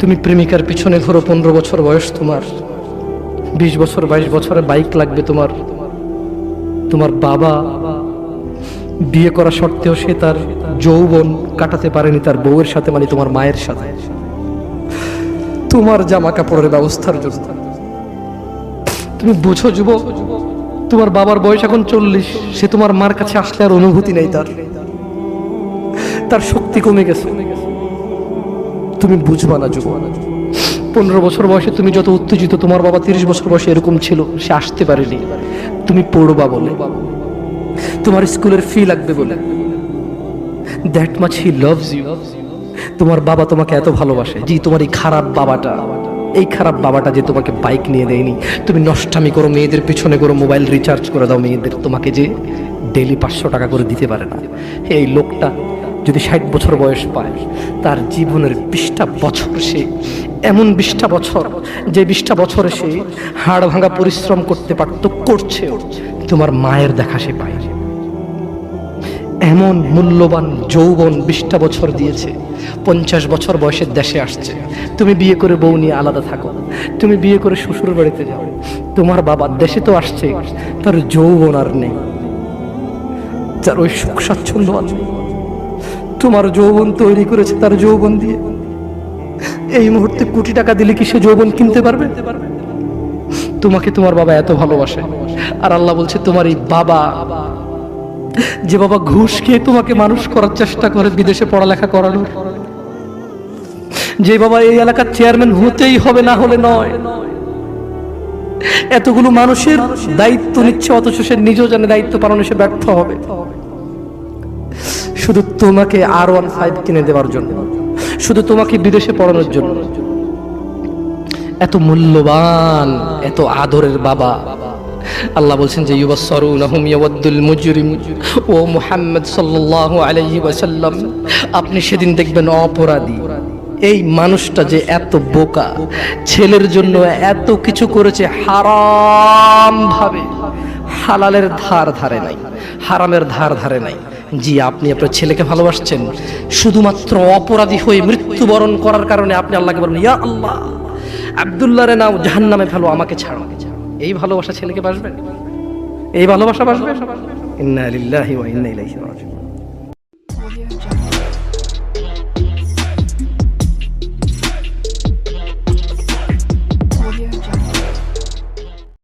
তুমি প্রেমিকার পিছনে ধরো পনেরো বছর বয়স তোমার। বিশ বছর, বাইশ বছরে বাইক লাগবে তোমার। তোমার বাবা বিয়ে করা সত্ত্বেও সে তার যৌবন কাটাতে পারেনি তার বউয়ের সাথে মানে তোমার মায়ের সাথে। তোমার জামা কাপড়ের ব্যবস্থার জন্য। তুমি বুঝো যুবক, তোমার বাবার বয়স এখন চল্লিশ, সে তোমার মার কাছে আসলে আর অনুভূতি নেই তার। তার শক্তি কমে গেছে। তুমি বুঝবা না যুবক। পনেরো বছর বয়সে তুমি যত উত্তেজিত, তোমার বাবা তিরিশ বছর বয়সে এরকম ছিল, সে আসতে পারেনি। তুমি পড়বা বলে। তোমার স্কুলের ফি লাগবে বলে। That much he loves you তোমার বাবা তোমাকে এত ভালোবাসে, জি, তোমার এই খারাপ বাবাটা। এই খারাপ বাবাটা যে তোমাকে বাইক নিয়ে দেয়নি। তুমি নষ্টামি করো, মেয়েদের পিছনে করো মোবাইল রিচার্জ করে দাও, মেয়েদের তোমাকে যে ডেলি পাঁচশো টাকা করে দিতে পারে না। এই লোকটা যদি ষাট বছর বয়স পায়, তার জীবনের বিশটা বছর সে, এমন বিশটা বছর যে বিশটা বছরে সে হাড় ভাঙা পরিশ্রম করতে পারতো, করছেও তোমার মায়ের দেখা সে পায় এমন মূল্যবান যৌবন বিশটা বছর দিয়েছে, পঞ্চাশ বছর বয়সের দেশে আসছে। তুমি বিয়ে করে বউ নিয়ে আলাদা থাকো, তুমি বিয়ে করে শ্বশুর বাড়িতে যাও। তোমার বাবা দেশে তো আসছে, তার যৌবন আর নেই। তার ওই সুখ স্বাচ্ছন্দ্য নেই। তোমার যৌবন তৈরি করেছে তার যৌবন দিয়ে। এই মুহূর্তে কোটি টাকা দিলে কি সে যৌবন কিনতে পারবে? তোমাকে তোমার বাবা এত ভালোবাসে। আর আল্লাহ বলছে, তোমার এই বাবা, যে বাবা ঘুষ খেয়ে তোমাকে মানুষ করার চেষ্টা করে, বিদেশে পড়ালেখা করানোর। যে বাবা এই এলাকার চেয়ারম্যান হতেই হবে, না হলে নয়। এতগুলো মানুষের দায়িত্ব নিচ্ছে, অথচ সে নিজেও জানে দায়িত্ব পালনে সে ব্যর্থ হবে। শুধু তোমাকে আর ওয়ান ফাইভ কিনে দেওয়ার জন্য। শুধু তোমাকে বিদেশে পড়ানোর জন্য। এত মূল্যবান, এত আদরের বাবা। আল্লাহ বলছেন যে, ইউবাসসারুনাহুম ইয়াওয়াদ্দুল মুজরিম। ও মুহাম্মদ সাল্লাল্লাহু আলাইহি ওয়াসাল্লাম, আপনি সেদিন দেখবেন অপরাধী। এই মানুষটা যে এত বোকা, ছেলের জন্য এত কিছু করেছে হারাম ভাবে হালালের ধার ধারে নাই, হারামের ধার ধারে নাই। জি, আপনি আপনার ছেলেকে ভালোবাসছেন। শুধুমাত্র অপরাধী হয়ে মৃত্যুবরণ করার কারণে আপনি আল্লাহকে বলেন ইয়া আল্লাহ আব্দুল্লাহ রে নাও, জাহান্নামে ফেলো, আমাকে ছাড়ো। এই ভালোবাসা ছেলেকে বাসবে? এই ভালোবাসা বাসবে? ইন্না লিল্লাহি ইন্না ইলাইহি রাজিউন।